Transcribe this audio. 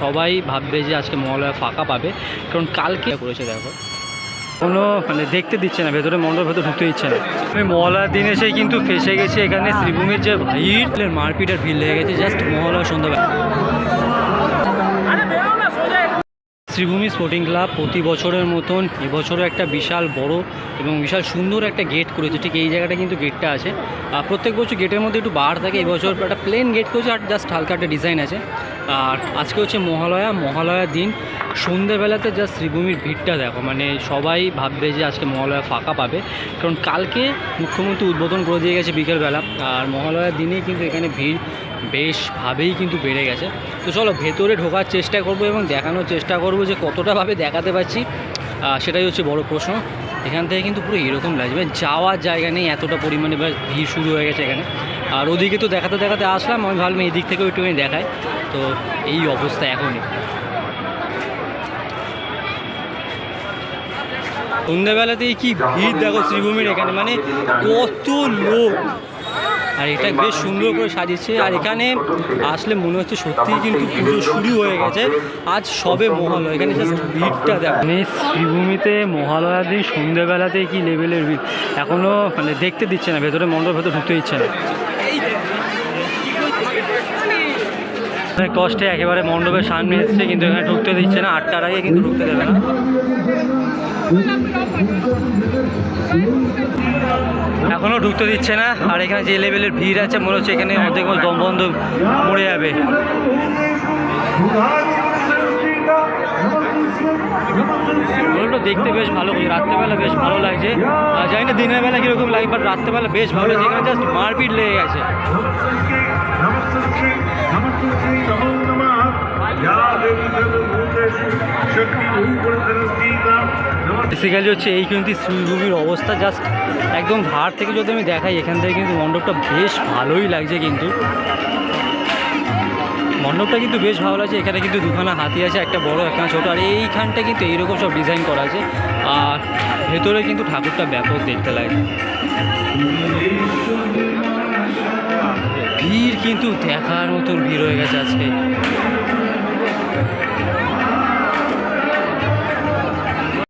সবাই ভাববে যে আজকে মহালয়া ফাঁকা পাবে। কারণ কালকে করেছে দেখো। কোনো মানে দেখতে দিচ্ছে না, ভেতরে মন্ডল ভেতরে ঢুকতে দিচ্ছে না। আমি মহলার দিনে সেই কিন্তু ফেসে গেছে, এখানে শ্রীভূমির যে ভিড় মারপিটের ভিড় লেগে গেছে জাস্ট মহলার সন্ধ্যাবেলা। শ্রীভূমি স্পোর্টিং ক্লাব প্রতি বছরের মতন এবছরও একটা বিশাল বড় এবং বিশাল সুন্দর একটা গেট করেছে। ঠিক এই জায়গাটা কিন্তু গেটটা আছে। আর প্রত্যেক বছর গেটের মধ্যে একটু বার থাকে। এবছর একটা প্লেন গেট করেছে আর জাস্ট হালকা একটা ডিজাইন আছে। আর আজকে হচ্ছে মহালয়া। মহালয়ার দিন সন্ধ্যেবেলাতে জাস্ট শ্রীভূমির ভিড়টা দেখো। মানে সবাই ভাববে যে আজকে মহালয়া ফাঁকা পাবে। কারণ কালকে মুখ্যমন্ত্রী উদ্বোধন করে দিয়ে গেছে বিকেলবেলা। আর মহালয়ার দিনেই কিন্তু এখানে ভিড় বেশভাবেই কিন্তু বেড়ে গেছে। তো চলো ভেতরে ঢোকার চেষ্টা করব এবং দেখানোর চেষ্টা করব যে কতটাভাবে দেখাতে পারছি। সেটাই হচ্ছে বড় প্রশ্ন। এখান থেকে কিন্তু পুরো এরকম লাগবে। যাওয়ার জায়গা নেই, এতটা পরিমাণে বা ভিড় শুরু হয়ে গেছে এখানে। আর ওদিকে তো দেখাতে দেখাতে আসলাম, আমি ভাবলাম এই দিক থেকেও একটুখানি দেখাই। তো এই অবস্থা এখনই। সন্ধ্যাবেলাতেই কি ভিড় দেখো শ্রীভূমির এখানে। মানে কত লোক। আর এটা বেশ সুন্দর করে সাজিয়েছে। আর এখানে আসলে মনে হচ্ছে সত্যিই কিন্তু পুজো শুরু হয়ে গেছে। আজ সবে মহালয়। এখানে জাস্ট ভিড়টা দেখো। মানে শ্রীভূমিতে মহালয়ার দিন সন্ধ্যেবেলাতে কি লেভেলের ভিড়? এখনও মানে দেখতে দিচ্ছে না ভেতরে মণ্ডপ ভেতর ঢুকতে দিচ্ছে না। অনেক কষ্টে একেবারে মণ্ডপের সামনে এসছে কিন্তু এখানে ঢুকতে দিচ্ছে না। আটটার আগে কিন্তু ঢুকতে দেবে না। এখনও ঢুকতে দিচ্ছে না, আর এখানে যে লেভেলের ভিড় আছে, মনে হচ্ছে এখানে অর্ধেক দম বন্ধ মরে যাবে। দেখতে বেশ ভালো, রাত্রেবেলা বেশ ভালো লাগছে। জানি না দিনের বেলা কীরকম লাগে বাট রাত্রেবেলা বেশ ভালো লাগছে। এখানে জাস্ট মারপিট লেগে গেছে। বেসিক্যালি হচ্ছে এই কিন্তু শ্রীভূমির অবস্থা জাস্ট একদম ধার থেকে যদি আমি দেখাই, এখান থেকে কিন্তু মণ্ডপটা বেশ ভালোই লাগছে কিন্তু। মণ্ডপটা কিন্তু বেশ ভালো লাগছে, এখানে কিন্তু দুখানা হাতি আছে, একটা বড় একটা ছোটো, আর এইখানটা কিন্তু এইরকম সব ডিজাইন করা আছে। আর ভেতরে কিন্তু ঠাকুরটা ব্যাপক দেখতে লাগে। ভিড় কিন্তু দেখার মতন ভিড় হয়ে গেছে আজকে।